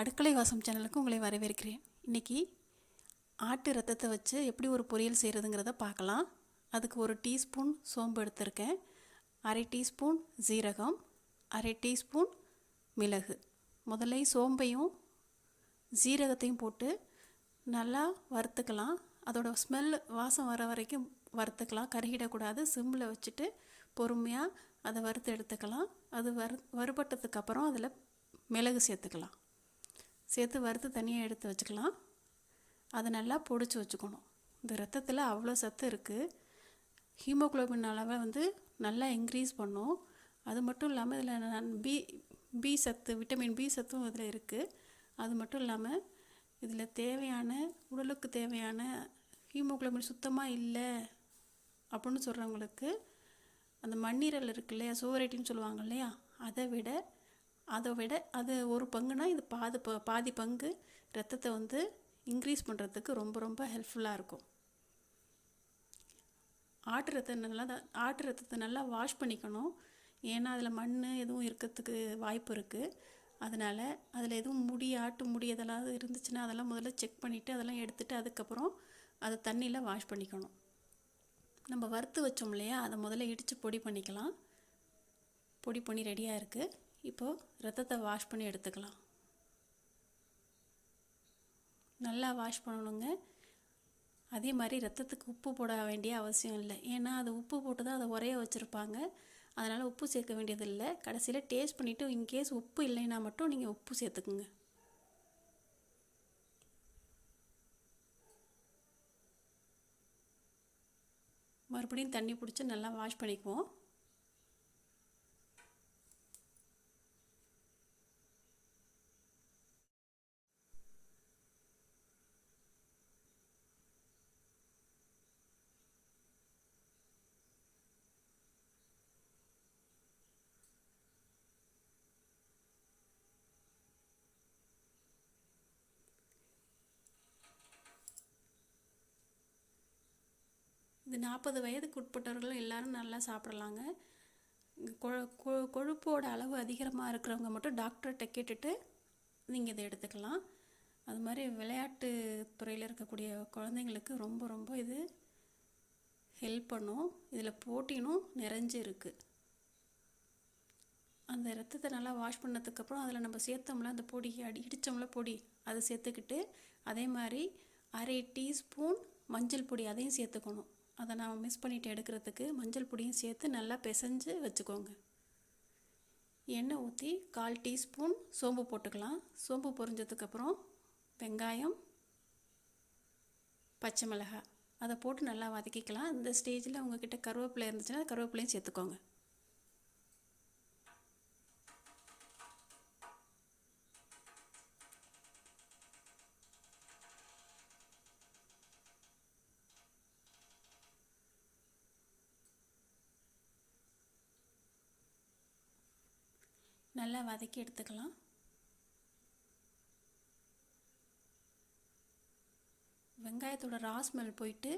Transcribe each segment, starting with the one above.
அடுக்களை வாசம் சேனலுக்கு உங்களை வரவேற்கிறேன். இன்றைக்கி ஆட்டு ரத்தத்தை வச்சு எப்படி ஒரு பொரியல் செய்கிறதுங்கிறத பார்க்கலாம். அதுக்கு ஒரு டீஸ்பூன் சோம்பு எடுத்திருக்கேன். அரை டீஸ்பூன் ஜீரகம் அரை டீஸ்பூன் மிளகு. முதல்ல சோம்பையும் ஜீரகத்தையும் போட்டு நல்லா வறுத்துக்கலாம். அதோட ஸ்மெல் வாசம் வர வரைக்கும் வறுத்துக்கலாம். கருகிடக்கூடாது. சிம்மில் வச்சுட்டு பொறுமையாக அதை வறுத்து எடுத்துக்கலாம். அது வறு வறுபட்டதுக்கப்புறம் அதில் மிளகு சேர்த்துக்கலாம். சேர்த்து வறுத்து தனியாக எடுத்து வச்சுக்கலாம். அதை நல்லா பொடிச்சு வச்சுக்கணும். இந்த ரத்தத்தில் அவ்வளோ சத்து இருக்குது ஹீமோக்ளோபின் அளவை வந்து நல்லா இன்க்ரீஸ் பண்ணும். அது மட்டும் இல்லாமல் இதில் பி பி சத்து விட்டமின் பி சத்தும் இதில் இருக்குது அது மட்டும் இல்லாமல் இதில் தேவையான உடலுக்கு தேவையான ஹீமோகுளோபின் சுத்தமாக இல்லை அப்படின்னு சொல்கிறவங்களுக்கு அந்த மண்ணீரல் இருக்கு இல்லையா? சோவரைட்டின்னு சொல்லுவாங்க இல்லையா? அதை விட அதை விட அது ஒரு பங்குனா இது பாதி ப பாதி பங்கு ரத்தத்தை வந்து இன்க்ரீஸ் பண்ணுறதுக்கு ரொம்ப ரொம்ப ஹெல்ப்ஃபுல்லாக இருக்கும். ஆட்டு ரத்தம் நல்லா தான் ஆட்டு ரத்தத்தை நல்லா வாஷ் பண்ணிக்கணும். ஏன்னா அதில் மண் எதுவும் இருக்கிறதுக்கு வாய்ப்பு இருக்குது அதனால் அதில் எதுவும் முடி ஆட்டு முடி அதெல்லாம் இருந்துச்சுன்னா அதெல்லாம் முதல்ல செக் பண்ணிவிட்டு அதெல்லாம் எடுத்துகிட்டு அதுக்கப்புறம் அதை தண்ணியில் வாஷ் பண்ணிக்கணும். நம்ம வறுத்து வச்சோம் இல்லையா? அதை முதல்ல இடித்து பொடி பண்ணிக்கலாம். பொடி பண்ணி ரெடியாக இருக்குது இப்போது ரத்தத்தை வாஷ் பண்ணி எடுத்துக்கலாம். நல்லா வாஷ் பண்ணணுங்க. அதே மாதிரி ரத்தத்துக்கு உப்பு போட வேண்டிய அவசியம் இல்லை. ஏன்னா அது உப்பு போட்டு தான் அதை உரைய வச்சுருப்பாங்க. அதனால் உப்பு சேர்க்க வேண்டியதில்லை. கடைசியில் டேஸ்ட் பண்ணிவிட்டு இன்கேஸ் உப்பு இல்லைன்னா மட்டும் நீங்கள் உப்பு சேர்த்துக்குங்க. மறுபடியும் தண்ணி பிடிச்சி நல்லா வாஷ் பண்ணிக்குவோம். இது நாற்பது வயதுக்கு உட்பட்டவர்கள் எல்லாரும் நல்லா சாப்பிடலாங்க. கொ கொ கொழுப்போட அளவு அதிகமாக இருக்கிறவங்க மட்டும் டாக்டர்கிட்ட கேட்டுட்டு நீங்கள் இதை எடுத்துக்கலாம். அது மாதிரி விளையாட்டு துறையில் இருக்கக்கூடிய குழந்தைங்களுக்கு ரொம்ப ரொம்ப இது ஹெல்ப் பண்ணும். இதில் போட்டினும் நிறைஞ்சு இருக்குது அந்த ரத்தத்தை நல்லா வாஷ் பண்ணதுக்கப்புறம் அதில் நம்ம சேர்த்தோம்ல அந்த பொடி அடி இடித்தோம்ல பொடி அதை சேர்த்துக்கிட்டு அதே மாதிரி அரை டீஸ்பூன் மஞ்சள் பொடி அதையும் சேர்த்துக்கணும். அதை நான் மிஸ் பண்ணிவிட்டு எடுக்கிறதுக்கு மஞ்சள் பொடியும் சேர்த்து நல்லா பிசைஞ்சு வச்சுக்கோங்க. எண்ணெய் ஊற்றி கால் டீஸ்பூன் சோம்பு போட்டுக்கலாம். சோம்பு பொரிஞ்சதுக்கப்புறம் வெங்காயம் பச்சை மிளகாய். அதை போட்டு நல்லா வதக்கிக்கலாம். இந்த ஸ்டேஜில் உங்ககிட்ட கருவேப்பிலை இருந்துச்சுன்னா கருவேப்பிலையும் சேர்த்துக்கோங்க. நல்லா வதக்கி எடுத்துக்கலாம். வெங்காயத்தோட ரா ஸ்மெல் போயிட்டு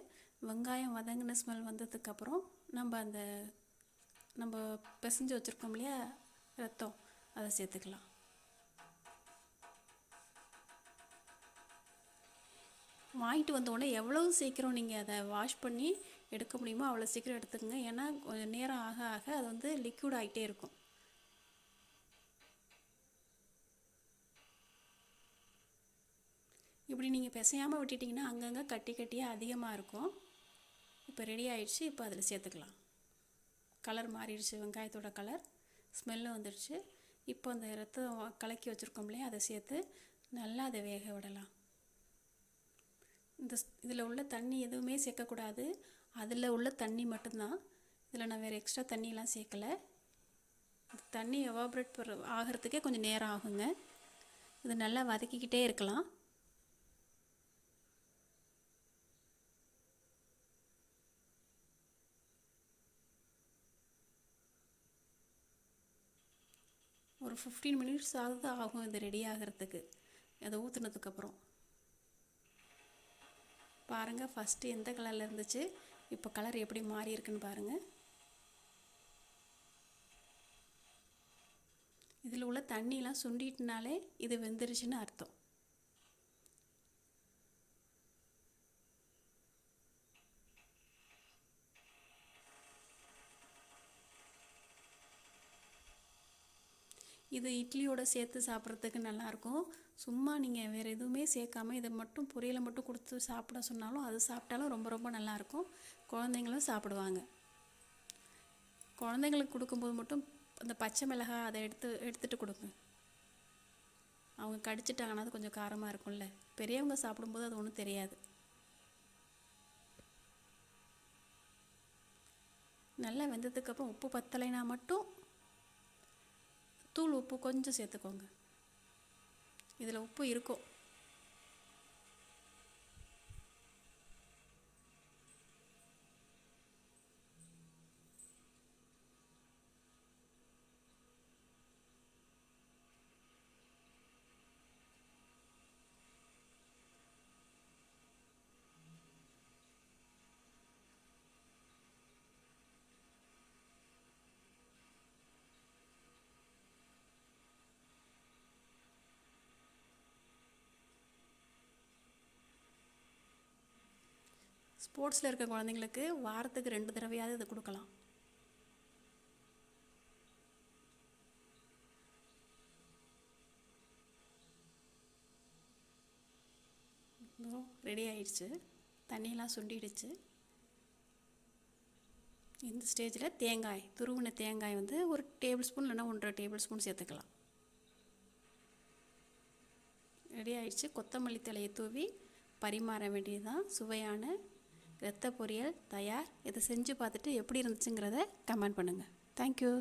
வெங்காயம் வதங்கின ஸ்மெல் வந்ததுக்கப்புறம் நம்ம அந்த நம்ம பிசைஞ்சு வச்சுருக்கோம் இல்லையா ரத்தம் அதை சேர்த்துக்கலாம். வாங்கிட்டு வந்தோடனே எவ்வளோ சீக்கிரம் நீங்கள் அதை வாஷ் பண்ணி எடுக்க முடியுமோ அவ்வளோ சீக்கிரம் எடுத்துக்கோங்க. ஏன்னா கொஞ்சம் நேரம் ஆக ஆக அது வந்து லிக்யூட் ஆகிட்டே இருக்கும். இப்படி நீங்கள் பிசையாமல் விட்டுட்டிங்கன்னா அங்கங்கே கட்டி கட்டியாக அதிகமாக இருக்கும். இப்போ ரெடி ஆயிடுச்சு இப்போ அதில் சேர்த்துக்கலாம். கலர் மாறிடுச்சு வெங்காயத்தோட கலர் ஸ்மெல்லும் வந்துடுச்சு. இப்போ அந்த ரத்தம் கலக்கி வச்சுருக்கோம் இல்லையா அதை சேர்த்து நல்லா அதை வேக விடலாம். இந்த இதில் உள்ள தண்ணி எதுவுமே சேர்க்கக்கூடாது. அதில் உள்ள தண்ணி மட்டும்தான். இதில் நான் வேறு எக்ஸ்ட்ரா தண்ணியெலாம் சேர்க்கலை. தண்ணி எவாபரேட் ஆகிறதுக்கே கொஞ்சம் நேரம் ஆகுங்க. இது நல்லா வதக்கிக்கிட்டே இருக்கலாம். ஒரு ஃபிஃப்டீன் மினிட்ஸ் ஆகுது ஆகும் இது ரெடி ஆகிறதுக்கு. அதை ஊற்றுனதுக்கப்புறம் பாருங்கள் ஃபஸ்ட்டு எந்த கலரில் இருந்துச்சு இப்போ கலர் எப்படி மாறி இருக்குன்னு பாருங்கள் இதில் உள்ள தண்ணிலாம் சுண்டிட்டுனாலே இது வெந்துருச்சுன்னு அர்த்தம். இது இட்லியோட சேர்த்து சாப்பிட்றதுக்கு நல்லாயிருக்கும். சும்மா நீங்கள் வேறு எதுவுமே சேர்க்காம இதை மட்டும் பொரியலை மட்டும் கொடுத்து சாப்பிட சொன்னாலும் அது சாப்பிட்டாலும் ரொம்ப ரொம்ப நல்லாயிருக்கும். குழந்தைங்களும் சாப்பிடுவாங்க. குழந்தைங்களுக்கு கொடுக்கும்போது மட்டும் அந்த பச்சை மிளகாய் அதை எடுத்து எடுத்துகிட்டு கொடுங்க. அவங்க கடிச்சிட்டாங்கன்னா அது கொஞ்சம் காரமாக இருக்கும்ல. பெரியவங்க சாப்பிடும்போது அது ஒன்றும் தெரியாது. நல்லா வெந்ததுக்கப்புறம் உப்பு பத்தலைனா மட்டும் தூள் உப்பு கொஞ்சம் சேர்த்துக்கோங்க. இதில் உப்பு இருக்கும். ஸ்போர்ட்ஸில் இருக்க குழந்தைங்களுக்கு வாரத்துக்கு ரெண்டு தடவையாவது இதை கொடுக்கலாம். ரெடி ஆயிடுச்சு. தண்ணியெல்லாம் சுண்டிடுச்சு. இந்த ஸ்டேஜில் தேங்காய் துருவின தேங்காய் வந்து ஒரு டேபிள் ஸ்பூன் இல்லைன்னா ஒன்றரை டேபிள் ஸ்பூன் சேர்த்துக்கலாம். ரெடி ஆயிடுச்சு. கொத்தமல்லி தலையை தூவி பரிமாற வேண்டியதுதான் சுவையான ரத்த பொரியல் தயார். இதை செஞ்சு பார்த்துட்டு எப்படி இருந்துச்சுங்கிறத கமெண்ட் பண்ணுங்கள் தேங்க்யூ